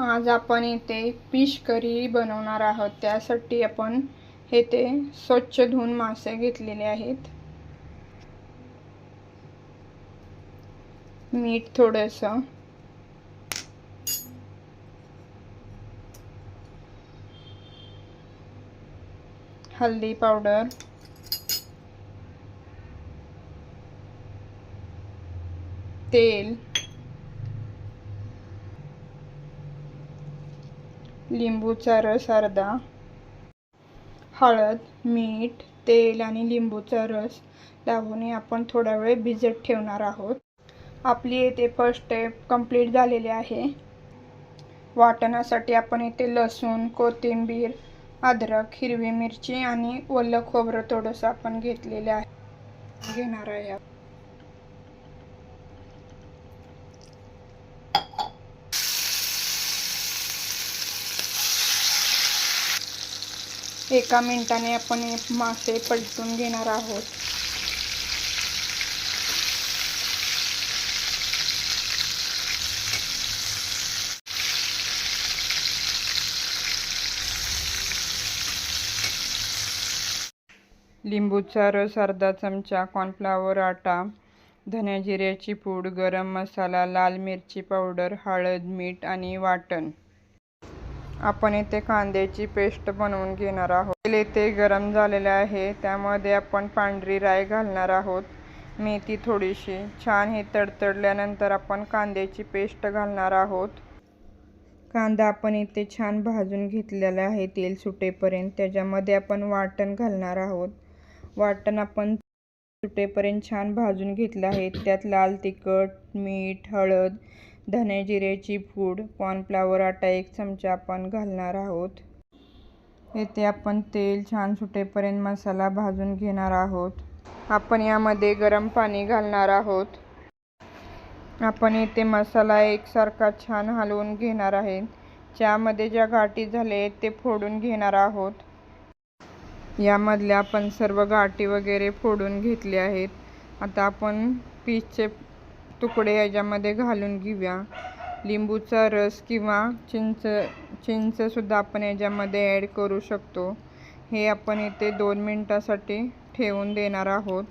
आज आपण इथे फिश करी बनवणार आहोत. त्यासाठी आपण हे ते स्वच्छ धुवून मासे घेतलेले आहेत. मीठ थोडंसं. हल्दी पावडर. तेल. लिंबूचा रस अर्धा हळद मीठ तेल आणि लिंबूचा रस लावूनही आपण थोडा वेळ भिजत ठेवणार आहोत. आपली येथे फर्स्ट स्टेप कंप्लीट झालेली आहे. वाटणासाठी आपण इथे लसूण कोथिंबीर अद्रक हिरवी मिरची आणि ओलं खोबरं थोडंसं आपण घेतलेलं आहे. घेणार आहे एका मिनिटाने आपण मासे पलटून घेणार आहोत. लिंबूचा रस अर्धा चमचा कॉर्नफ्लावर आटा धन्या जिऱ्याची पूड गरम मसाला लाल मिरची पावडर हळद मीठ आणि वाटण. आपण इथे कांद्याची पेस्ट बनवून घेणार आहोत. तेल इथे गरम झालेले आहे त्यामध्ये आपण पांढरी राय घालणार आहोत. मेथी थोडीशी छान हे तडतडल्यानंतर आपण कांद्याची पेस्ट घालणार आहोत. कांदा आपण इथे छान भाजून घेतलेला आहे तेल सुटेपर्यंत. त्याच्यामध्ये आपण वाटण घालणार आहोत. वाटण आपण सुटेपर्यंत छान भाजून घेतलं आहे. त्यात लाल तिखट मीठ हळद धने फूड पूड कॉर्नफ्लावर आटा एक चमचा आपण घालणार आहोत. येथे आपण तेल छान सुटेपर्यंत मसाला भाजून घेणार आहोत. आपण यामध्ये गरम पाणी घालणार आहोत. आपण येथे मसाला एकसारखा छान हलवून घेणार आहे. ज्यामध्ये ज्या गाठी झाल्या ते फोडून घेणार आहोत. यामधल्या आपण सर्व गाठी वगैरे फोडून घेतले आहेत. आता आपण पीसचे तुकडे याच्यामध्ये घालून घेऊया. लिंबूचा रस किंवा चिंच चिंचसुद्धा आपण याच्यामध्ये ॲड करू शकतो. हे आपण इथे दोन मिनटासाठी ठेवून देणार आहोत.